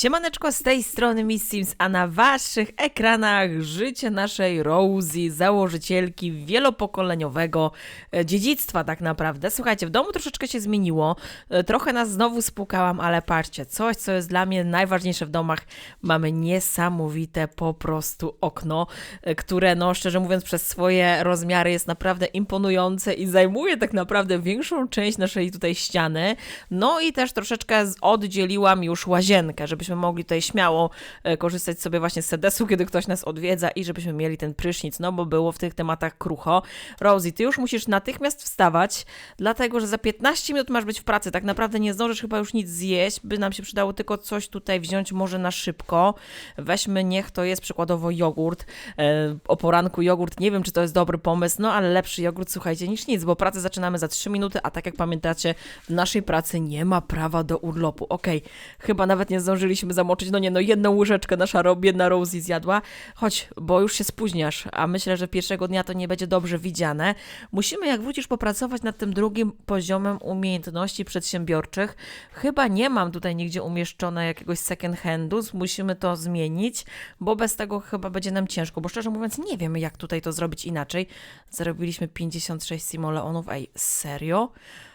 Siemaneczko z tej strony Miss Sims, a na waszych ekranach życie naszej Rosie, założycielki wielopokoleniowego e, dziedzictwa tak naprawdę. Słuchajcie, w domu troszeczkę się zmieniło, e, trochę nas znowu spłukałam, ale patrzcie, coś co jest dla mnie najważniejsze w domach, mamy niesamowite po prostu okno, e, które no szczerze mówiąc przez swoje rozmiary jest naprawdę imponujące i zajmuje tak naprawdę większą część naszej tutaj ściany. No i też troszeczkę oddzieliłam już łazienkę, żebyśmy mogli tutaj śmiało e, korzystać sobie właśnie z sedesu, kiedy ktoś nas odwiedza i żebyśmy mieli ten prysznic, no bo było w tych tematach krucho. Rosie, ty już musisz natychmiast wstawać, dlatego że za 15 minut masz być w pracy. Tak naprawdę nie zdążysz chyba już nic zjeść, by nam się przydało tylko coś tutaj wziąć może na szybko. Weźmy, niech to jest przykładowo jogurt. E, o poranku jogurt, nie wiem czy to jest dobry pomysł, no ale lepszy jogurt, słuchajcie, niż nic, bo pracę zaczynamy za 3 minuty, a tak jak pamiętacie, w naszej pracy nie ma prawa do urlopu. Okej, chyba nawet nie zdążyliśmy zamoczyć, no nie, no jedną łyżeczkę nasza ro- biedna Rosie zjadła. Chodź, bo już się spóźniasz, a myślę, że pierwszego dnia to nie będzie dobrze widziane. Musimy, jak wrócisz, popracować nad tym drugim poziomem umiejętności przedsiębiorczych. Chyba nie mam tutaj nigdzie umieszczone jakiegoś second handu, musimy to zmienić, bo bez tego chyba będzie nam ciężko, bo szczerze mówiąc nie wiemy, jak tutaj to zrobić inaczej. Zarobiliśmy 56 simoleonów, ej, serio?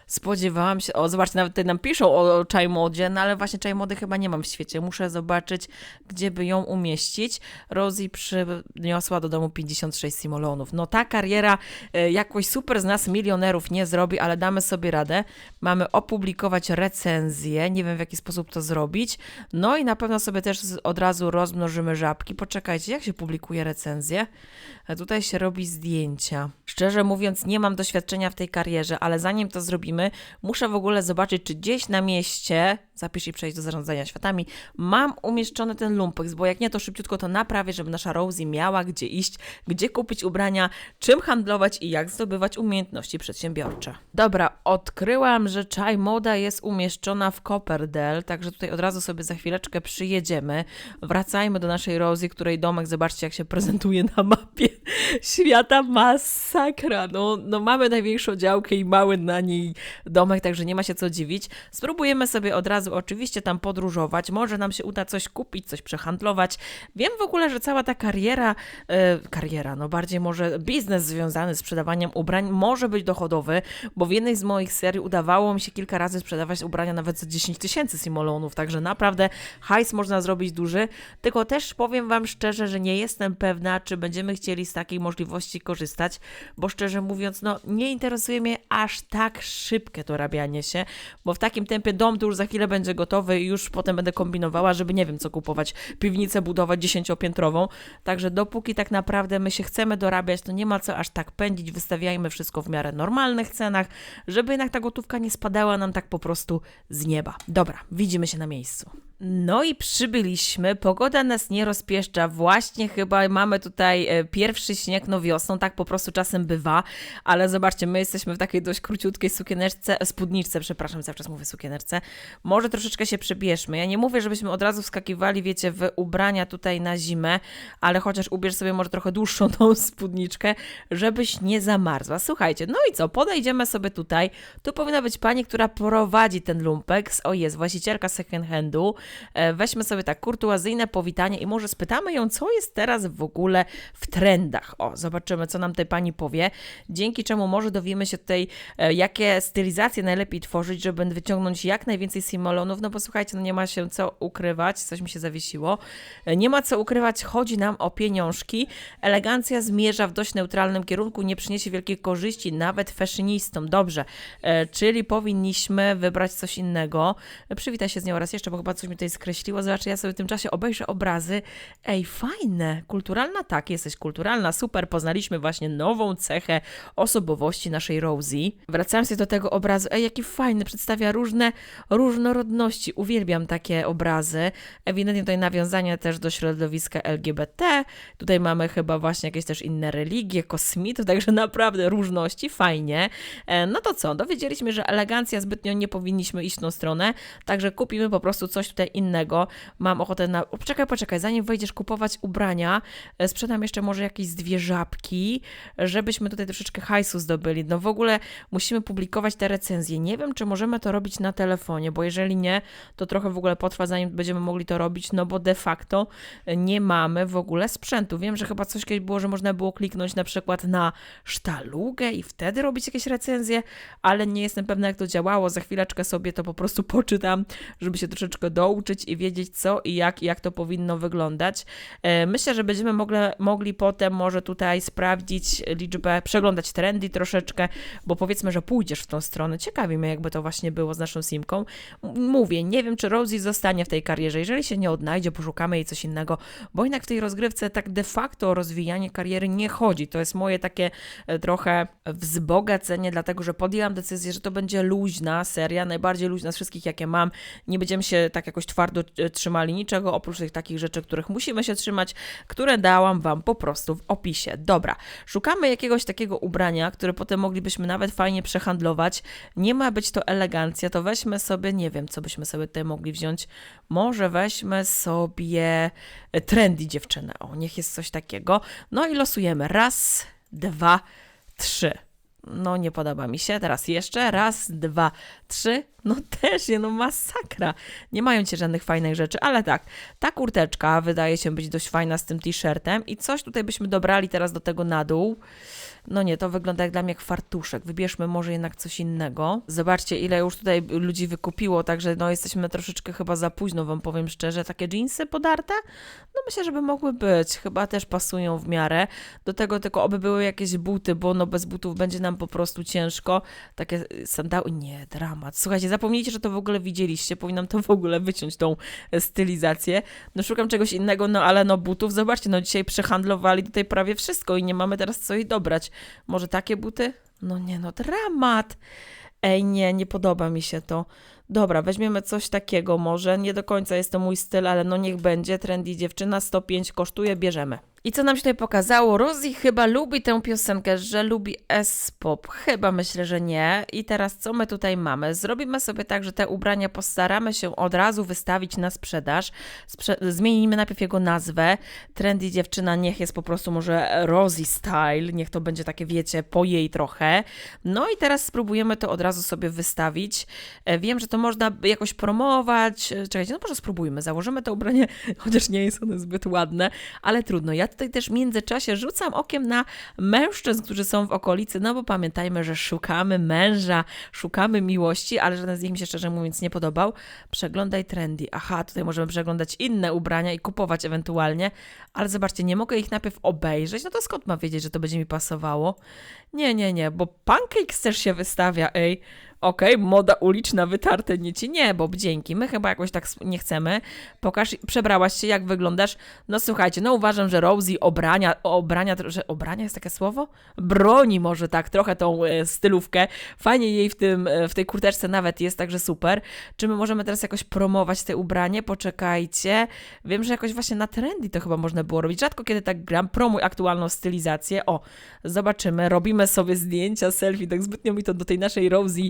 Spodziewałam się, o zobaczcie, nawet tutaj nam piszą o czaj modzie, no ale właśnie czaj mody chyba nie mam w świecie. Muszę zobaczyć, gdzie by ją umieścić. Rosie przyniosła do domu 56 simolonów. No ta kariera e, jakoś super z nas milionerów nie zrobi, ale damy sobie radę. Mamy opublikować recenzję, nie wiem w jaki sposób to zrobić. No i na pewno sobie też od razu rozmnożymy żabki. Poczekajcie, jak się publikuje recenzję? A Tutaj się robi zdjęcia. Szczerze mówiąc, nie mam doświadczenia w tej karierze, ale zanim to zrobimy, muszę w ogóle zobaczyć, czy gdzieś na mieście, zapisz i przejdź do zarządzania światami, mam umieszczony ten lumpeks, bo jak nie, to szybciutko to naprawię, żeby nasza Rosie miała gdzie iść, gdzie kupić ubrania, czym handlować i jak zdobywać umiejętności przedsiębiorcze. Dobra, odkryłam, że czaj moda jest umieszczona w Copperdale, także tutaj od razu sobie za chwileczkę przyjedziemy. Wracajmy do naszej Rosie, której domek, zobaczcie jak się prezentuje na mapie świata, masakra. No, no mamy największą działkę i mały na niej domek, także nie ma się co dziwić. Spróbujemy sobie od razu oczywiście tam podróżować, może nam się uda coś kupić, coś przehandlować. Wiem w ogóle, że cała ta kariera, e, kariera, no bardziej może biznes związany z sprzedawaniem ubrań może być dochodowy, bo w jednej z moich serii udawało mi się kilka razy sprzedawać ubrania nawet za 10 tysięcy simolonów, także naprawdę hajs można zrobić duży, tylko też powiem Wam szczerze, że nie jestem pewna, czy będziemy chcieli z takiej możliwości korzystać, bo szczerze mówiąc, no nie interesuje mnie aż tak szybkie dorabianie się, bo w takim tempie dom to już za chwilę będzie gotowy i już potem będę kombinowała, żeby nie wiem co kupować, piwnicę budować dziesięciopiętrową, także dopóki tak naprawdę my się chcemy dorabiać, to nie ma co aż tak pędzić, wystawiajmy wszystko w miarę normalnych cenach, żeby jednak ta gotówka nie spadała nam tak po prostu z nieba. Dobra, widzimy się na miejscu. No i przybyliśmy. Pogoda nas nie rozpieszcza. Właśnie chyba mamy tutaj e, pierwszy śnieg, no wiosną, tak po prostu czasem bywa. Ale zobaczcie, my jesteśmy w takiej dość króciutkiej sukieneczce, e, spódniczce, przepraszam, cały czas mówię sukieneczce. Może troszeczkę się przebierzmy. Ja nie mówię, żebyśmy od razu wskakiwali, wiecie, w ubrania tutaj na zimę, ale chociaż ubierz sobie może trochę dłuższą tą spódniczkę, żebyś nie zamarzła. Słuchajcie, no i co? Podejdziemy sobie tutaj. Tu powinna być pani, która prowadzi ten lumpeks. O jest, właścicielka second handu. E, Weźmy sobie tak kurtuazyjne powitanie i może spytamy ją, co jest teraz w ogóle w trendach. O, zobaczymy, co nam tej pani powie. Dzięki czemu może dowiemy się tutaj, e, jakie stylizacje najlepiej tworzyć, żeby wyciągnąć jak najwięcej simolonów. No bo słuchajcie, no nie ma się co ukrywać, coś mi się zawiesiło. Nie ma co ukrywać, chodzi nam o pieniążki. Elegancja zmierza w dość neutralnym kierunku, nie przyniesie wielkiej korzyści nawet fashionistom. Dobrze, e, czyli powinniśmy wybrać coś innego. Przywitaj się z nią raz jeszcze, bo chyba coś mi tutaj skreśliło. Zobaczcie, ja sobie w tym czasie obejrzę obrazy. Ej, fajne, kulturalna, tak, jesteś kulturalna, super. Poznaliśmy właśnie nową cechę osobowości naszej Rosie. Wracając do tego obrazu, ej, jaki fajny, przedstawia różne różnorodności. Uwielbiam takie obrazy. Ewidentnie tutaj nawiązania też do środowiska LGBT. Tutaj mamy chyba właśnie jakieś też inne religie, kosmitów, także naprawdę różności, fajnie. E, No to co, dowiedzieliśmy, że elegancja zbytnio nie powinniśmy iść w tą stronę, także kupimy po prostu coś tutaj innego. Mam ochotę na... Poczekaj, poczekaj, zanim wejdziesz kupować ubrania, e, sprzedam jeszcze może jakieś dwie żabki, żebyśmy tutaj troszeczkę hajsu zdobyli. No w ogóle musimy publikować te recenzje. Nie wiem, czy możemy to robić na telefonie, bo jeżeli nie, to trochę w ogóle potrwa, zanim będziemy mogli to robić, no bo de facto nie mamy w ogóle sprzętu. Wiem, że chyba coś kiedyś było, że można było kliknąć na przykład na sztalugę i wtedy robić jakieś recenzje, ale nie jestem pewna, jak to działało. Za chwileczkę sobie to po prostu poczytam, żeby się troszeczkę douczyć i wiedzieć co i jak, jak to powinno wyglądać. E, Myślę, że będziemy mogli, mogli potem może tutaj sprawdzić liczbę, przeglądać trendy troszeczkę, bo powiedzmy, że pójdziesz w tą stronę. Ciekawi mnie, jakby to właśnie było z naszą simką. Mówię, nie wiem, czy Rosie zostanie w tej karierze. Jeżeli się nie odnajdzie, poszukamy jej coś innego, bo jednak w tej rozgrywce tak de facto o rozwijanie kariery nie chodzi. To jest moje takie e, trochę wzbogacenie, dlatego że podjęłam decyzję, że to będzie luźna seria, najbardziej luźna z wszystkich, jakie mam. Nie będziemy się tak jakoś twardo e, trzymali niczego, oprócz tych takich rzeczy, których musimy się trzymać, które dałam Wam po prostu w opisie. Dobra, szukamy jakiegoś takiego ubrania, które potem moglibyśmy nawet fajnie przehandlować. Nie ma być to elegancja, to weźmy sobie, nie wiem, co byśmy sobie tutaj mogli wziąć. Może weźmy sobie trendy dziewczynę. O, niech jest coś takiego. No i losujemy. Raz, dwa, trzy. No nie podoba mi się. Teraz jeszcze. Raz, dwa, trzy. No też nie, no masakra. Nie mają cię żadnych fajnych rzeczy, ale tak. Ta kurteczka wydaje się być dość fajna z tym t-shirtem i coś tutaj byśmy dobrali teraz do tego na dół. No nie, to wygląda jak dla mnie jak fartuszek. Wybierzmy może jednak coś innego. Zobaczcie, ile już tutaj ludzi wykupiło, także no jesteśmy troszeczkę chyba za późno, wam powiem szczerze. Takie jeansy podarte? No myślę, żeby mogły być. Chyba też pasują w miarę. Do tego tylko oby były jakieś buty, bo no bez butów będzie nam po prostu ciężko. Takie sandały, nie, dramat. Słuchajcie, zapomnijcie, że to w ogóle widzieliście. Powinnam to w ogóle wyciąć, tą e, stylizację. No szukam czegoś innego, no ale no butów, zobaczcie, no dzisiaj przehandlowali tutaj prawie wszystko i nie mamy teraz co jej dobrać. Może takie buty? No nie, no dramat. Ej, nie, nie podoba mi się to. Dobra, weźmiemy coś takiego może. Nie do końca jest to mój styl, ale no niech będzie. Trendy dziewczyna 105 kosztuje, bierzemy. I co nam się tutaj pokazało? Rosie chyba lubi tę piosenkę, że lubi S-pop. Chyba myślę, że nie. I teraz co my tutaj mamy? Zrobimy sobie tak, że te ubrania postaramy się od razu wystawić na sprzedaż. Sprze- zmienimy najpierw jego nazwę. Trendy dziewczyna niech jest po prostu może Rosie Style. Niech to będzie takie, wiecie, po jej trochę. No i teraz spróbujemy to od razu sobie wystawić. E, Wiem, że to można jakoś promować. E, Czekajcie, no może spróbujmy. Założymy to ubranie, chociaż nie jest ono zbyt ładne, ale trudno. Ja tutaj też w międzyczasie rzucam okiem na mężczyzn, którzy są w okolicy, no bo pamiętajmy, że szukamy męża, szukamy miłości, ale żaden z nich mi się szczerze mówiąc nie podobał. Przeglądaj trendy. Aha, tutaj możemy przeglądać inne ubrania i kupować ewentualnie, ale zobaczcie, nie mogę ich najpierw obejrzeć, no to skąd mam wiedzieć, że to będzie mi pasowało? Nie, nie, nie, bo Pancakes też się wystawia, ej. Okej, moda uliczna, wytarte nici. Nie, Bob, dzięki. My chyba jakoś tak nie chcemy. Pokaż, przebrałaś się, jak wyglądasz. No słuchajcie, no uważam, że Rosie obrania, obrania, że obrania jest takie słowo? Broni może tak trochę tą e, stylówkę. Fajnie jej w, tym, e, w tej kurteczce nawet jest, także super. Czy my możemy teraz jakoś promować te ubranie? Poczekajcie. Wiem, że jakoś właśnie na trendy to chyba można było robić. Rzadko kiedy tak gram. Promuj aktualną stylizację. O, zobaczymy. Robimy sobie zdjęcia, selfie. Tak zbytnio mi to do tej naszej Rosie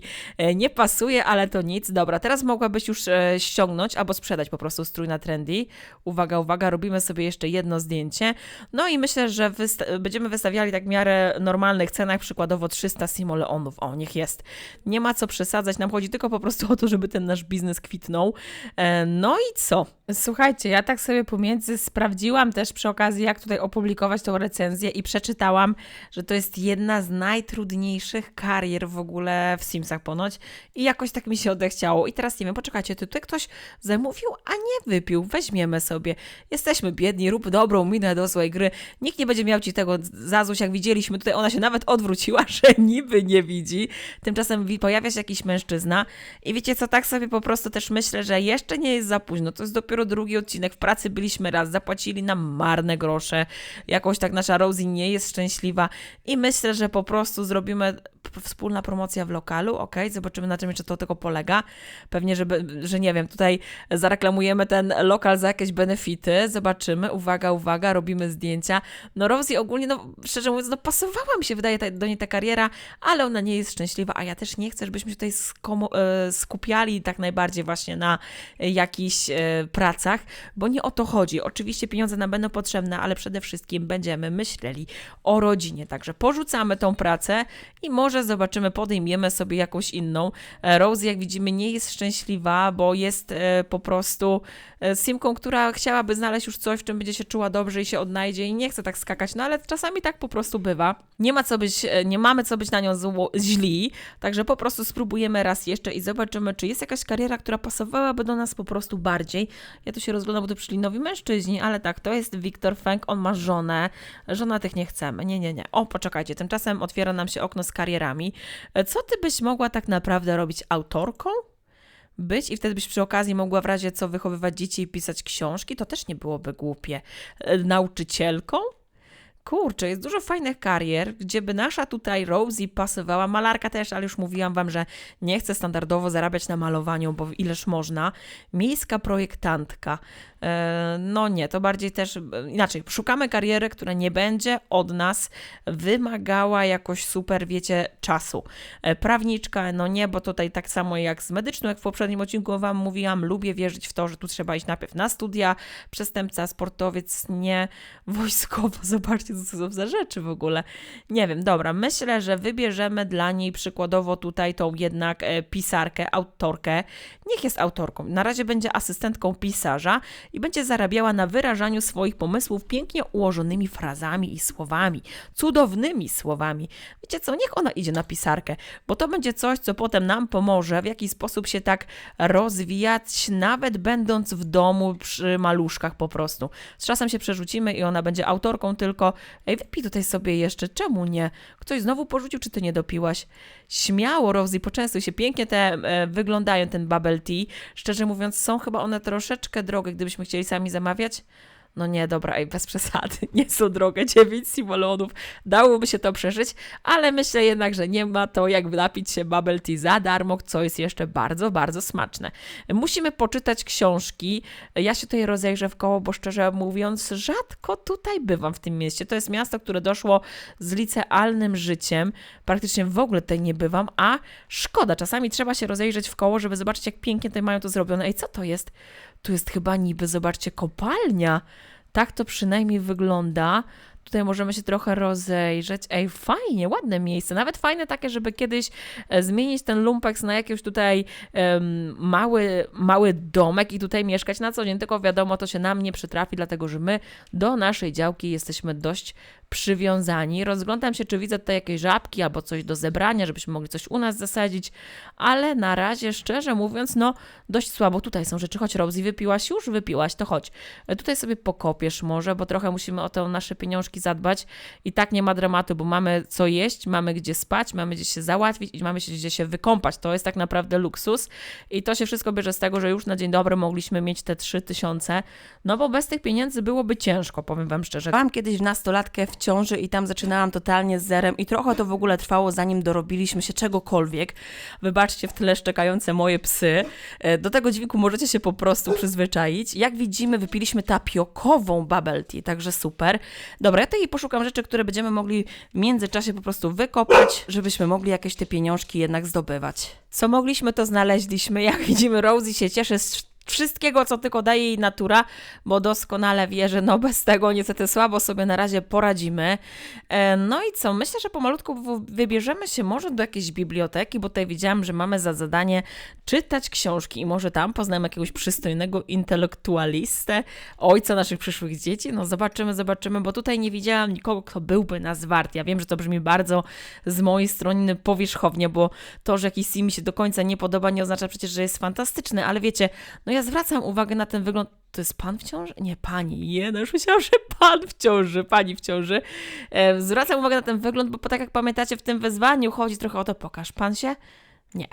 nie pasuje, ale to nic. Dobra, teraz mogłabyś już e, ściągnąć albo sprzedać po prostu strój na trendy. Uwaga, uwaga, robimy sobie jeszcze jedno zdjęcie. No i myślę, że wysta- będziemy wystawiali tak w miarę normalnych cenach, przykładowo 300 simoleonów. O, niech jest. Nie ma co przesadzać, nam chodzi tylko po prostu o to, żeby ten nasz biznes kwitnął. E, no i co? Słuchajcie, ja tak sobie pomiędzy sprawdziłam też przy okazji, jak tutaj opublikować tą recenzję i przeczytałam, że to jest jedna z najtrudniejszych karier w ogóle w Simsach ponoć i jakoś tak mi się odechciało. I teraz nie wiem, poczekajcie, tutaj ktoś zamówił, a nie wypił. Weźmiemy sobie. Jesteśmy biedni, rób dobrą minę do złej gry. Nikt nie będzie miał ci tego za złość, jak widzieliśmy. Tutaj ona się nawet odwróciła, że niby nie widzi. Tymczasem wi- pojawia się jakiś mężczyzna i wiecie co, tak sobie po prostu też myślę, że jeszcze nie jest za późno. To jest dopiero drugi odcinek. W pracy byliśmy raz, zapłacili nam marne grosze. Jakoś tak nasza Rosie nie jest szczęśliwa i myślę, że po prostu zrobimy wspólna promocja w lokalu, ok, zobaczymy na czym jeszcze to tylko polega. Pewnie, że, be- że nie wiem, tutaj zareklamujemy ten lokal za jakieś benefity, zobaczymy, uwaga, uwaga, robimy zdjęcia. No Rosie ogólnie, no szczerze mówiąc, no pasowała mi się, wydaje ta, do niej ta kariera, ale ona nie jest szczęśliwa, a ja też nie chcę, żebyśmy tutaj e, skupiali tak najbardziej właśnie na jakichś e, pracach, bo nie o to chodzi. Oczywiście pieniądze nam będą potrzebne, ale przede wszystkim będziemy myśleli o rodzinie. Także porzucamy tą pracę i może zobaczymy, podejmiemy sobie jakąś inną. E, Rose, jak widzimy, nie jest szczęśliwa, bo jest e, po prostu e, simką, która chciałaby znaleźć już coś, w czym będzie się czuła dobrze i się odnajdzie i nie chce tak skakać, no ale czasami tak po prostu bywa. Nie ma co być, nie mamy co być na nią zło, źli, także po prostu spróbujemy raz jeszcze i zobaczymy, czy jest jakaś kariera, która pasowałaby do nas po prostu bardziej. Ja tu się rozglądam, bo tu przyszli nowi mężczyźni, ale tak, to jest Wiktor Feng, on ma żonę, żona tych nie chcemy, nie, nie, nie. O, poczekajcie, tymczasem otwiera nam się okno z karierami. E, Co ty byś mogła tak naprawdę robić autorką? być i wtedy byś przy okazji mogła w razie co wychowywać dzieci i pisać książki, to też nie byłoby głupie. E, Nauczycielką? Kurczę, jest dużo fajnych karier, gdzie by nasza tutaj Rosie pasowała. Malarka też, ale już mówiłam wam, że nie chcę standardowo zarabiać na malowaniu, bo ileż można. Miejska projektantka. E, No nie, to bardziej też e, inaczej. Szukamy kariery, która nie będzie od nas wymagała jakoś super, wiecie, czasu. E, Prawniczka, no nie, bo tutaj tak samo jak z medyczną, jak w poprzednim odcinku wam mówiłam, lubię wierzyć w to, że tu trzeba iść najpierw na studia, przestępca, sportowiec, nie wojskowo. Zobaczcie, co są za rzeczy w ogóle. Nie wiem, dobra, myślę, że wybierzemy dla niej przykładowo tutaj tą jednak pisarkę, autorkę. Niech jest autorką. Na razie będzie asystentką pisarza i będzie zarabiała na wyrażaniu swoich pomysłów pięknie ułożonymi frazami i słowami, cudownymi słowami. Wiecie co, niech ona idzie na pisarkę, bo to będzie coś, co potem nam pomoże w jakiś sposób się tak rozwijać, nawet będąc w domu przy maluszkach po prostu. Z czasem się przerzucimy i ona będzie autorką tylko. Ej, wypij tutaj sobie jeszcze, czemu nie? Ktoś znowu porzucił, czy ty nie dopiłaś? Śmiało, Rosie, poczęstuj się. Pięknie te e, wyglądają, ten bubble tea. Szczerze mówiąc, są chyba one troszeczkę drogie, gdybyśmy chcieli sami zamawiać. No nie, dobra, ej, bez przesady. Nie są drogie, 9 simolonów. Dałoby się to przeżyć, ale myślę jednak, że nie ma to jak napić się bubble tea za darmo, co jest jeszcze bardzo, bardzo smaczne. Musimy poczytać książki. Ja się tutaj rozejrzę w koło, bo szczerze mówiąc, rzadko tutaj bywam w tym mieście. To jest miasto, które doszło z licealnym życiem. Praktycznie w ogóle tutaj nie bywam, a szkoda. Czasami trzeba się rozejrzeć w koło, żeby zobaczyć, jak pięknie tutaj mają to zrobione. Ej, co to jest? Tu jest chyba niby, zobaczcie, kopalnia. Tak to przynajmniej wygląda. Tutaj możemy się trochę rozejrzeć. Ej, fajnie, ładne miejsce. Nawet fajne takie, żeby kiedyś e, zmienić ten lumpeks na jakiś tutaj em, mały, mały domek i tutaj mieszkać na co dzień. Tylko wiadomo, to się nam nie przytrafi, dlatego że my do naszej działki jesteśmy dość przywiązani. Rozglądam się, czy widzę tutaj jakieś żabki albo coś do zebrania, żebyśmy mogli coś u nas zasadzić, ale na razie, szczerze mówiąc, no dość słabo. Tutaj są rzeczy. Chodź, Rosie, wypiłaś już? Wypiłaś, to chodź. E, Tutaj sobie pokopiesz może, bo trochę musimy o te nasze pieniążki zadbać. I tak nie ma dramatu, bo mamy co jeść, mamy gdzie spać, mamy gdzie się załatwić i mamy gdzie się wykąpać. To jest tak naprawdę luksus. I to się wszystko bierze z tego, że już na dzień dobry mogliśmy mieć te 3000, no bo bez tych pieniędzy byłoby ciężko, powiem wam szczerze. Byłam kiedyś w nastolatkę w ciąży i tam zaczynałam totalnie z zerem i trochę to w ogóle trwało, zanim dorobiliśmy się czegokolwiek. Wybaczcie w tle szczekające moje psy. E, Do tego dźwięku możecie się po prostu przyzwyczaić. Jak widzimy, wypiliśmy tapiokową bubble tea, także super. Dobra, ja tutaj poszukam rzeczy, które będziemy mogli w międzyczasie po prostu wykopać, żebyśmy mogli jakieś te pieniążki jednak zdobywać. Co mogliśmy, to znaleźliśmy. Jak widzimy, Rosie się cieszy z wszystkiego, co tylko daje jej natura, bo doskonale wie, że no bez tego niestety słabo sobie na razie poradzimy. E, No i co? Myślę, że pomalutku wybierzemy się może do jakiejś biblioteki, bo tutaj widziałam, że mamy za zadanie czytać książki i może tam poznamy jakiegoś przystojnego intelektualistę, ojca naszych przyszłych dzieci. No zobaczymy, zobaczymy, bo tutaj nie widziałam nikogo, kto byłby nas wart. Ja wiem, że to brzmi bardzo z mojej strony powierzchownie, bo to, że jakiś sim mi się do końca nie podoba, nie oznacza przecież, że jest fantastyczny, ale wiecie, no ja zwracam uwagę na ten wygląd. To jest pan w ciąży? Nie, pani. Nie, no już myślałam, że pan w ciąży, pani w ciąży. E, zwracam uwagę na ten wygląd, bo tak jak pamiętacie, w tym wezwaniu chodzi trochę o to, pokaż pan się. Nie.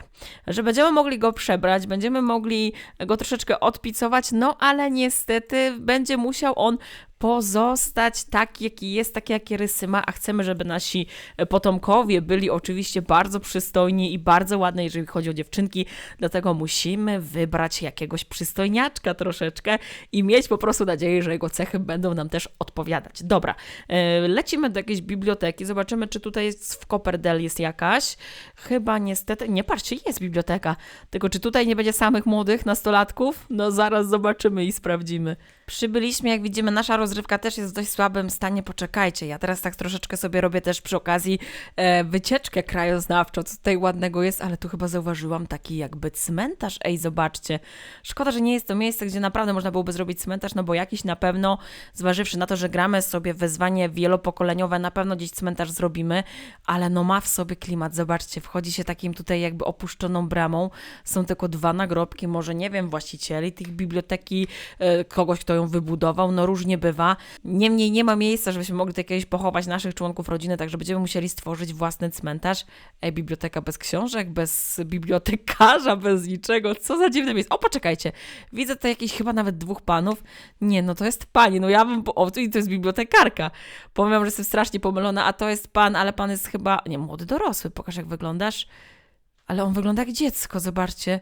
Że będziemy mogli go przebrać, będziemy mogli go troszeczkę odpicować, no ale niestety będzie musiał on pozostać taki, jaki jest, takie, jakie rysy ma, a chcemy, żeby nasi e, potomkowie byli oczywiście bardzo przystojni i bardzo ładni, jeżeli chodzi o dziewczynki, dlatego musimy wybrać jakiegoś przystojniaczka troszeczkę i mieć po prostu nadzieję, że jego cechy będą nam też odpowiadać. Dobra, e, lecimy do jakiejś biblioteki, zobaczymy, czy tutaj jest w Copperdale jest jakaś. Chyba niestety, nie patrzcie, jest biblioteka, tylko czy tutaj nie będzie samych młodych nastolatków? No zaraz zobaczymy i sprawdzimy. Przybyliśmy, jak widzimy, nasza rozrywka też jest w dość słabym stanie. Poczekajcie, ja teraz tak troszeczkę sobie robię też przy okazji e, wycieczkę krajoznawczą, co tutaj ładnego jest, ale tu chyba zauważyłam taki jakby cmentarz. Ej, zobaczcie. Szkoda, że nie jest to miejsce, gdzie naprawdę można byłoby zrobić cmentarz, no bo jakiś na pewno, zważywszy na to, że gramy sobie wezwanie wielopokoleniowe, na pewno gdzieś cmentarz zrobimy, ale no ma w sobie klimat. Zobaczcie, wchodzi się takim tutaj jakby opuszczoną bramą. Są tylko dwa nagrobki, może nie wiem, właścicieli tych biblioteki, e, kogoś, kto ją wybudował, no różnie bywa. Niemniej nie ma miejsca, żebyśmy mogli tutaj kiedyś pochować naszych członków rodziny, także będziemy musieli stworzyć własny cmentarz. Ej, biblioteka bez książek, bez bibliotekarza, bez niczego. Co za dziwne miejsce. O, poczekajcie. Widzę tutaj jakiś chyba nawet dwóch panów. Nie, no to jest pani. No ja bym... O, i to jest bibliotekarka. Powiem, że jestem strasznie pomylona, a to jest pan, ale pan jest chyba... Nie, młody dorosły. Pokaż, jak wyglądasz. Ale on wygląda jak dziecko, zobaczcie.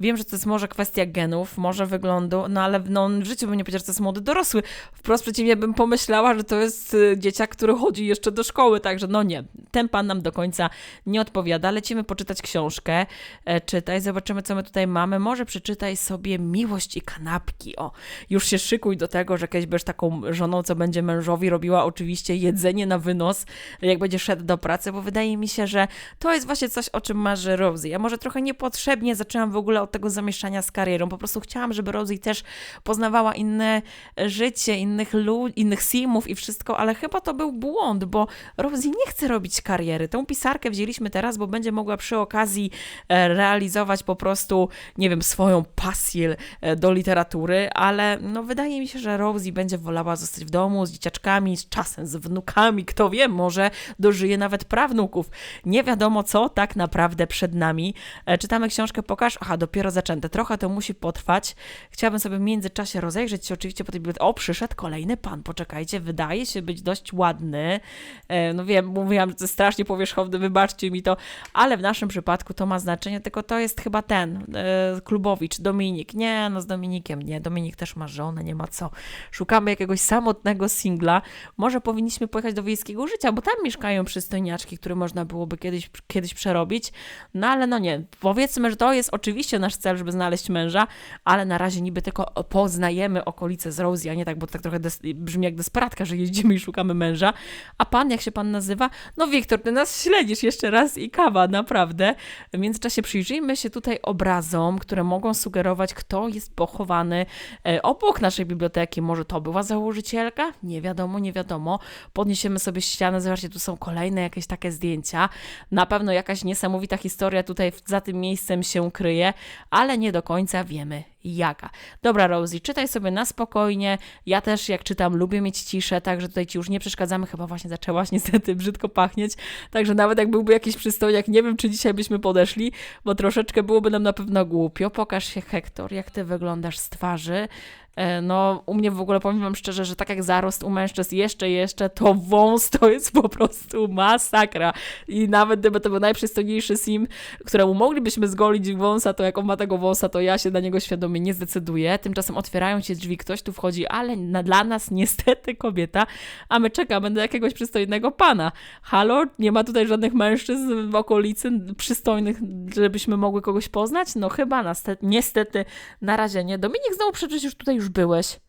Wiem, że to jest może kwestia genów, może wyglądu, no ale no, w życiu bym nie powiedział, że to jest młody dorosły. Wprost przeciwnie bym pomyślała, że to jest y, dzieciak, który chodzi jeszcze do szkoły, także no nie, ten pan nam do końca nie odpowiada. Lecimy poczytać książkę, e, czytaj, zobaczymy co my tutaj mamy. Może przeczytaj sobie Miłość i kanapki. O, już się szykuj do tego, że kiedyś będziesz taką żoną, co będzie mężowi robiła oczywiście jedzenie na wynos, jak będzie szedł do pracy, bo wydaje mi się, że to jest właśnie coś, o czym marzy Rosie. Ja może trochę niepotrzebnie zaczęłam w ogóle od tego zamieszania z karierą. Po prostu chciałam, żeby Rosie też poznawała inne życie, innych ludzi, innych simów i wszystko, ale chyba to był błąd, bo Rosie nie chce robić kariery. Tę pisarkę wzięliśmy teraz, bo będzie mogła przy okazji e, realizować po prostu, nie wiem, swoją pasję e, do literatury, ale no wydaje mi się, że Rosie będzie wolała zostać w domu z dzieciaczkami, z czasem z wnukami, kto wie, może dożyje nawet prawnuków. Nie wiadomo, co tak naprawdę przed nami. E, czytamy książkę Pokaż, aha, dopiero dopiero zaczęte. Trochę to musi potrwać. Chciałabym sobie w międzyczasie rozejrzeć się oczywiście po tej bibliotece. O, przyszedł kolejny pan, poczekajcie, wydaje się być dość ładny. E, no wiem, mówiłam, że to jest strasznie powierzchowny, wybaczcie mi to, ale w naszym przypadku to ma znaczenie, tylko to jest chyba ten, e, Klubowicz, Dominik. Nie, no z Dominikiem nie, Dominik też ma żonę, nie ma co. Szukamy jakiegoś samotnego singla. Może powinniśmy pojechać do wiejskiego życia, bo tam mieszkają przystojniaczki, które można byłoby kiedyś, kiedyś przerobić. No ale no nie, powiedzmy, że to jest oczywiście nasz cel, żeby znaleźć męża, ale na razie niby tylko poznajemy okolice z Rosie, a nie tak, bo tak trochę brzmi jak desperatka, że jeździmy i szukamy męża. A pan, jak się pan nazywa? No Wiktor, ty nas śledzisz jeszcze raz i kawa, naprawdę. W międzyczasie przyjrzyjmy się tutaj obrazom, które mogą sugerować, kto jest pochowany e, obok naszej biblioteki. Może to była założycielka? Nie wiadomo, nie wiadomo. Podniesiemy sobie ścianę, zobaczcie, tu są kolejne jakieś takie zdjęcia. Na pewno jakaś niesamowita historia tutaj za tym miejscem się kryje ale nie do końca wiemy jaka. Dobra, Rosie, czytaj sobie na spokojnie. Ja też, jak czytam, lubię mieć ciszę, także tutaj ci już nie przeszkadzamy. Chyba właśnie zaczęłaś niestety brzydko pachnieć, także nawet jak byłby jakiś przystojniak, nie wiem, czy dzisiaj byśmy podeszli, bo troszeczkę byłoby nam na pewno głupio. Pokaż się, Hektor, jak ty wyglądasz z twarzy. E, no, u mnie w ogóle powiem Wam szczerze, że tak jak zarost u mężczyzn jeszcze, jeszcze, to wąs to jest po prostu masakra. I nawet gdyby to był najprzystojniejszy sim, któremu moglibyśmy zgolić wąsa, to jak on ma tego wąsa, to ja się na niego świadomie nie zdecyduję. Tymczasem otwierają się drzwi, ktoś tu wchodzi, ale na, dla nas niestety kobieta, a my czekamy na jakiegoś przystojnego pana. Halo, nie ma tutaj żadnych mężczyzn w okolicy przystojnych, żebyśmy mogły kogoś poznać? No chyba niestety na razie nie. Dominik znowu przecież już tutaj już byłeś.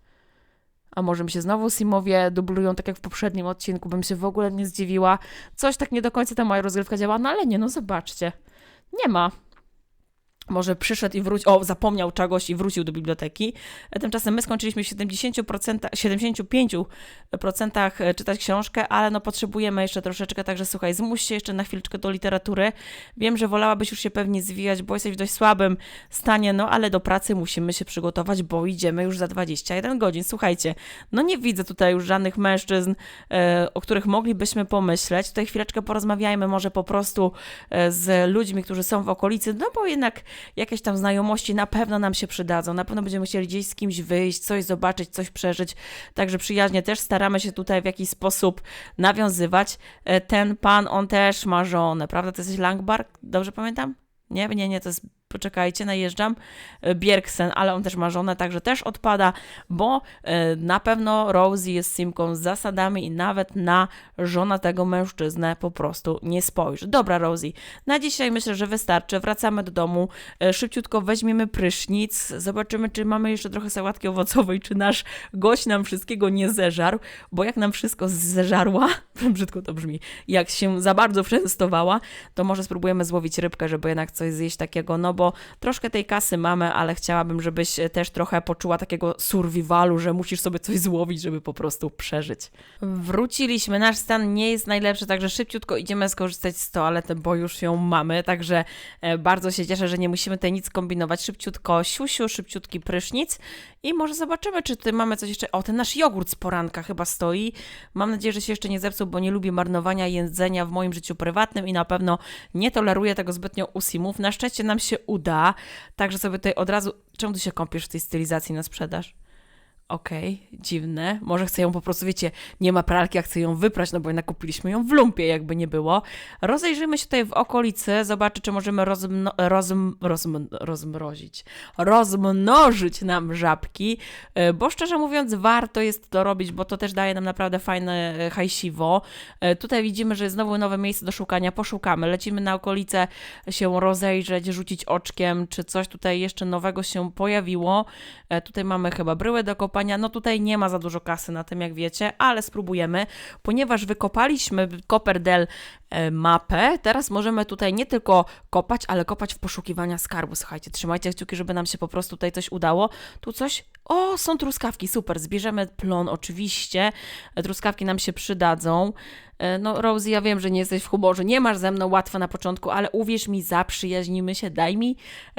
A może mi się znowu Simowie dublują, tak jak w poprzednim odcinku, bym się w ogóle nie zdziwiła. Coś tak nie do końca ta moja rozgrywka działa, no ale nie, no zobaczcie. Nie ma może przyszedł i wrócił, o, zapomniał czegoś i wrócił do biblioteki. E, tymczasem my skończyliśmy w 70%, 75% e, czytać książkę, ale no potrzebujemy jeszcze troszeczkę, także słuchaj, zmuś się jeszcze na chwileczkę do literatury. Wiem, że wolałabyś już się pewnie zwijać, bo jesteś w dość słabym stanie, no ale do pracy musimy się przygotować, bo idziemy już za 21 godzin. Słuchajcie, no nie widzę tutaj już żadnych mężczyzn, e, o których moglibyśmy pomyśleć. Tutaj chwileczkę porozmawiajmy może po prostu z ludźmi, którzy są w okolicy, no bo jednak jakieś tam znajomości na pewno nam się przydadzą, na pewno będziemy chcieli gdzieś z kimś wyjść, coś zobaczyć, coś przeżyć, także przyjaźnie też staramy się tutaj w jakiś sposób nawiązywać. E, Ten pan, on też ma żonę, prawda? To jest Langbark, dobrze pamiętam? Nie, nie, nie, to jest poczekajcie, najeżdżam, e, Bjergsen, ale on też ma żonę, także też odpada, bo e, na pewno Rosie jest simką z zasadami i nawet na żona tego mężczyznę po prostu nie spojrzy. Dobra, Rosie, na dzisiaj myślę, że wystarczy. Wracamy do domu, e, szybciutko weźmiemy prysznic, zobaczymy, czy mamy jeszcze trochę sałatki owocowej, czy nasz gość nam wszystkiego nie zeżarł, bo jak nam wszystko zeżarła, brzydko to brzmi, jak się za bardzo częstowała, to może spróbujemy złowić rybkę, żeby jednak coś zjeść takiego, no bo troszkę tej kasy mamy, ale chciałabym, żebyś e, też trochę poczuła takiego survivalu, że musisz sobie coś złowić, żeby po prostu przeżyć. Wróciliśmy, nasz stan nie jest najlepszy, także szybciutko idziemy skorzystać z toalety, bo już ją mamy, także e, bardzo się cieszę, że nie musimy tutaj nic kombinować. Szybciutko siusiu, szybciutki prysznic i może zobaczymy, czy tutaj mamy coś jeszcze. O, ten nasz jogurt z poranka chyba stoi. Mam nadzieję, że się jeszcze nie zepsuł, bo nie lubię marnowania jedzenia w moim życiu prywatnym i na pewno nie toleruję tego zbytnio u simów. Na szczęście nam się uda, także sobie tutaj od razu... Czemu ty się kąpiesz w tej stylizacji na sprzedaż? Okej, dziwne. Może chcę ją po prostu, wiecie, nie ma pralki, a chcę ją wyprać, no bo jednak kupiliśmy ją w lumpie, jakby nie było. Rozejrzymy się tutaj w okolicy, zobaczyć, czy możemy rozmno rozm rozm rozmrozić, rozmnożyć nam żabki, e, bo szczerze mówiąc warto jest to robić, bo to też daje nam naprawdę fajne e, hajsiwo. E, Tutaj widzimy, że znowu nowe miejsce do szukania, poszukamy, lecimy na okolice się rozejrzeć, rzucić oczkiem, czy coś tutaj jeszcze nowego się pojawiło. Tutaj mamy chyba bryłę do kopania. No tutaj nie ma za dużo kasy na tym, jak wiecie, ale spróbujemy, ponieważ wykopaliśmy Copperdell e, mapę. Teraz możemy tutaj nie tylko kopać, ale kopać w poszukiwania skarbu. Słuchajcie, trzymajcie kciuki, żeby nam się po prostu tutaj coś udało. Tu coś. O, są truskawki, super. Zbierzemy plon, oczywiście. E, Truskawki nam się przydadzą. E, No, Rosie, ja wiem, że nie jesteś w humorze, nie masz ze mną łatwo na początku, ale uwierz mi, zaprzyjaźnimy się, daj mi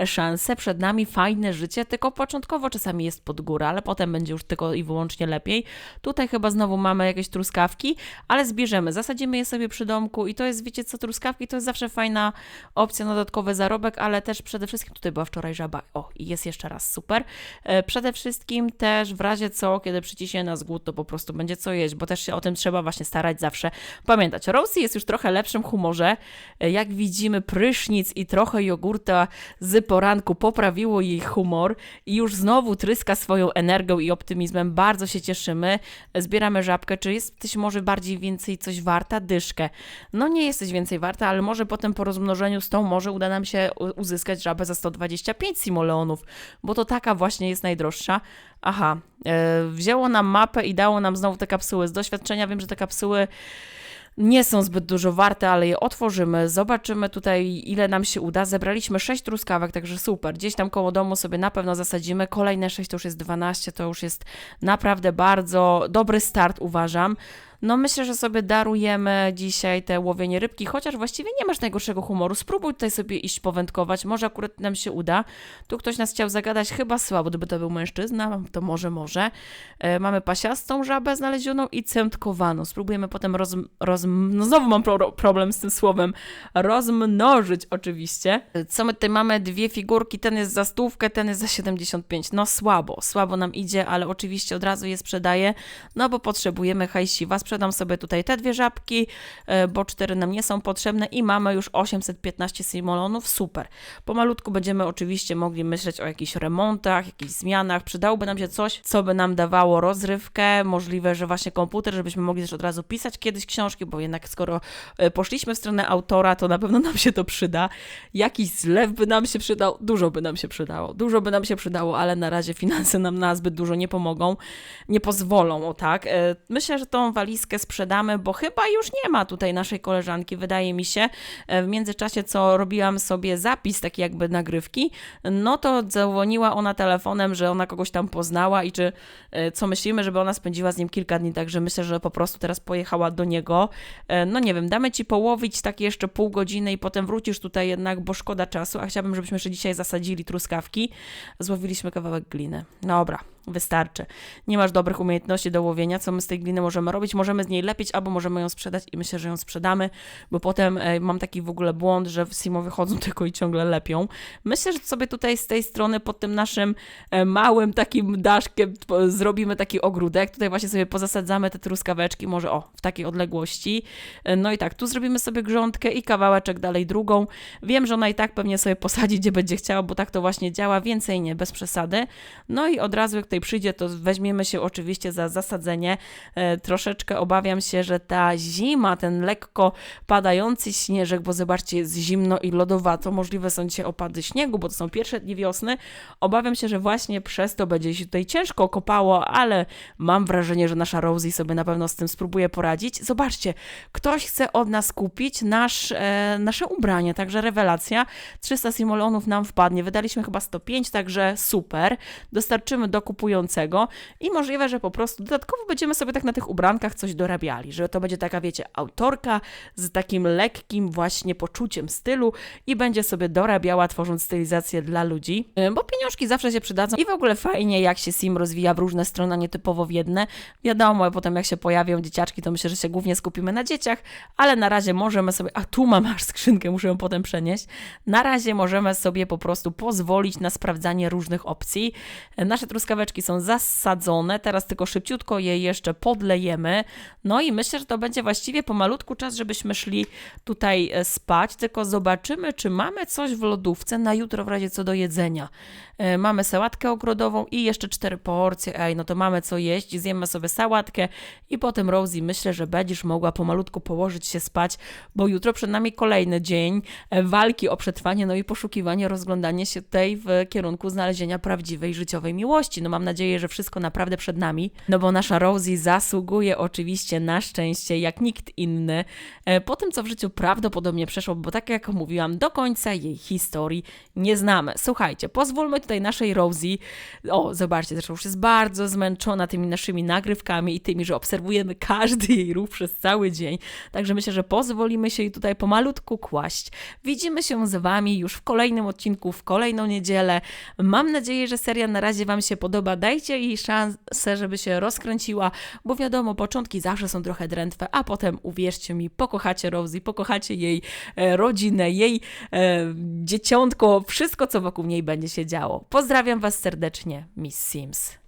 szansę, przed nami fajne życie, tylko początkowo czasami jest pod górę, ale potem będzie już tylko i wyłącznie lepiej. Tutaj chyba znowu mamy jakieś truskawki, ale zbierzemy, zasadzimy je sobie przy domku i to jest, wiecie co, truskawki to jest zawsze fajna opcja na dodatkowy zarobek, ale też przede wszystkim, tutaj była wczoraj żaba, o i jest jeszcze raz, super. E, Przede wszystkim też w razie co, kiedy przyciśnie nas głód, to po prostu będzie co jeść, bo też się o tym trzeba właśnie starać zawsze pamiętać. Rosie jest już trochę lepszym humorze. E, Jak widzimy, prysznic i trochę jogurta z poranku poprawiło jej humor i już znowu tryska swoją energią i optymizmem. Bardzo się cieszymy. E, Zbieramy żabkę. Czy jesteś może bardziej więcej coś warta? Dyszkę. No nie jesteś więcej warta, ale może potem po rozmnożeniu z tą może uda nam się uzyskać żabę za 125 simoleonów, bo to taka właśnie jest najdroższa. Aha, e, wzięło nam mapę i dało nam znowu te kapsuły. Z doświadczenia wiem, że te kapsuły nie są zbyt dużo warte, ale je otworzymy, zobaczymy tutaj, ile nam się uda. Zebraliśmy 6 truskawek, także super. Gdzieś tam koło domu sobie na pewno zasadzimy. Kolejne 6 to już jest 12, to już jest naprawdę bardzo dobry start, uważam. No myślę, że sobie darujemy dzisiaj te łowienie rybki, chociaż właściwie nie masz najgorszego humoru. Spróbuj tutaj sobie iść powędkować, może akurat nam się uda. Tu ktoś nas chciał zagadać, chyba słabo, gdyby to był mężczyzna, to może, może. E, mamy pasiastą żabę znalezioną i centkowaną. Spróbujemy potem roz... roz no znowu mam pro, problem z tym słowem. Rozmnożyć oczywiście. Co my tutaj mamy? Dwie figurki, ten jest za stówkę, ten jest za 75. No słabo, słabo nam idzie, ale oczywiście od razu je sprzedaję, no bo potrzebujemy hajsiwa. Sprzedam sobie tutaj te dwie żabki, e, bo cztery nam nie są potrzebne i mamy już 815 simolonów, super. Pomalutku będziemy oczywiście mogli myśleć o jakichś remontach, jakichś zmianach. Przydałoby nam się coś, co by nam dawało rozrywkę, możliwe, że właśnie komputer, żebyśmy mogli też od razu pisać kiedyś książki, bo jednak skoro e, poszliśmy w stronę autora, to na pewno nam się to przyda. Jakiś zlew by nam się przydał, dużo by nam się przydało, dużo by nam się przydało, ale na razie finanse nam na zbyt dużo nie pomogą, nie pozwolą, o tak. E, Myślę, że tą walizkę sprzedamy, bo chyba już nie ma tutaj naszej koleżanki, wydaje mi się. E, W międzyczasie, co robiłam sobie zapis, taki jakby nagrywki, no to dzwoniła ona telefonem, że ona kogoś tam poznała i czy e, co myślimy, żeby ona spędziła z nim kilka dni, także myślę, że po prostu teraz pojechała do niego. E, No nie wiem, damy ci połowić takie jeszcze pół godziny i potem wrócisz tutaj jednak, bo szkoda czasu, a chciałabym, żebyśmy jeszcze dzisiaj zasadzili truskawki. Złowiliśmy kawałek gliny. Dobra, wystarczy. Nie masz dobrych umiejętności do łowienia, co my z tej gliny możemy robić? Możemy z niej lepić, albo możemy ją sprzedać i myślę, że ją sprzedamy, bo potem e, mam taki w ogóle błąd, że w Simo wychodzą tylko i ciągle lepią. Myślę, że sobie tutaj z tej strony pod tym naszym e, małym takim daszkiem zrobimy taki ogródek. Tutaj właśnie sobie pozasadzamy te truskaweczki, może o, w takiej odległości. E, No i tak, tu zrobimy sobie grządkę i kawałeczek dalej drugą. Wiem, że ona i tak pewnie sobie posadzi, gdzie będzie chciała, bo tak to właśnie działa, więcej nie, bez przesady. No i od razu jak tutaj przyjdzie, to weźmiemy się oczywiście za zasadzenie. E, troszeczkę obawiam się, że ta zima, ten lekko padający śnieżek, bo zobaczcie, jest zimno i lodowato, możliwe są dzisiaj opady śniegu, bo to są pierwsze dni wiosny. Obawiam się, że właśnie przez to będzie się tutaj ciężko kopało, ale mam wrażenie, że nasza Rosie sobie na pewno z tym spróbuje poradzić. Zobaczcie, ktoś chce od nas kupić nasz, e, nasze ubranie, także rewelacja. 300 simolonów nam wpadnie. Wydaliśmy chyba 105, także super. Dostarczymy do kupującego i możliwe, że po prostu dodatkowo będziemy sobie tak na tych ubrankach coś dorabiali, że to będzie taka, wiecie, autorka z takim lekkim właśnie poczuciem stylu i będzie sobie dorabiała, tworząc stylizację dla ludzi, E, bo pieniążki zawsze się przydadzą i w ogóle fajnie, jak się sim rozwija w różne strony, a nie typowo w jedne. Wiadomo, potem jak się pojawią dzieciaczki, to myślę, że się głównie skupimy na dzieciach, ale na razie możemy sobie, a tu mam aż skrzynkę, muszę ją potem przenieść. Na razie możemy sobie po prostu pozwolić na sprawdzanie różnych opcji. Nasze są zasadzone, teraz tylko szybciutko je jeszcze podlejemy. No i myślę, że to będzie właściwie pomalutku czas, żebyśmy szli tutaj e, spać, tylko zobaczymy, czy mamy coś w lodówce na jutro w razie co do jedzenia. E, Mamy sałatkę ogrodową i jeszcze cztery porcje. Ej, no to mamy co jeść, zjemy sobie sałatkę i potem Rosie myślę, że będziesz mogła pomalutku położyć się spać, bo jutro przed nami kolejny dzień e, walki o przetrwanie, no i poszukiwanie, rozglądanie się tutaj w kierunku znalezienia prawdziwej życiowej miłości. No mam nadzieję, że wszystko naprawdę przed nami, no bo nasza Rosie zasługuje oczywiście na szczęście jak nikt inny e, po tym, co w życiu prawdopodobnie przeszło, bo tak jak mówiłam, do końca jej historii nie znamy. Słuchajcie, pozwólmy tutaj naszej Rosie, o zobaczcie, zresztą już jest bardzo zmęczona tymi naszymi nagrywkami i tymi, że obserwujemy każdy jej ruch przez cały dzień, także myślę, że pozwolimy się jej tutaj pomalutku kłaść. Widzimy się z Wami już w kolejnym odcinku, w kolejną niedzielę. Mam nadzieję, że seria na razie Wam się podoba. Dajcie jej szansę, żeby się rozkręciła, bo wiadomo, początki zawsze są trochę drętwe, a potem uwierzcie mi, pokochacie Rosie, pokochacie jej e, rodzinę, jej e, dzieciątko, wszystko, co wokół niej będzie się działo. Pozdrawiam Was serdecznie, Miss Sims.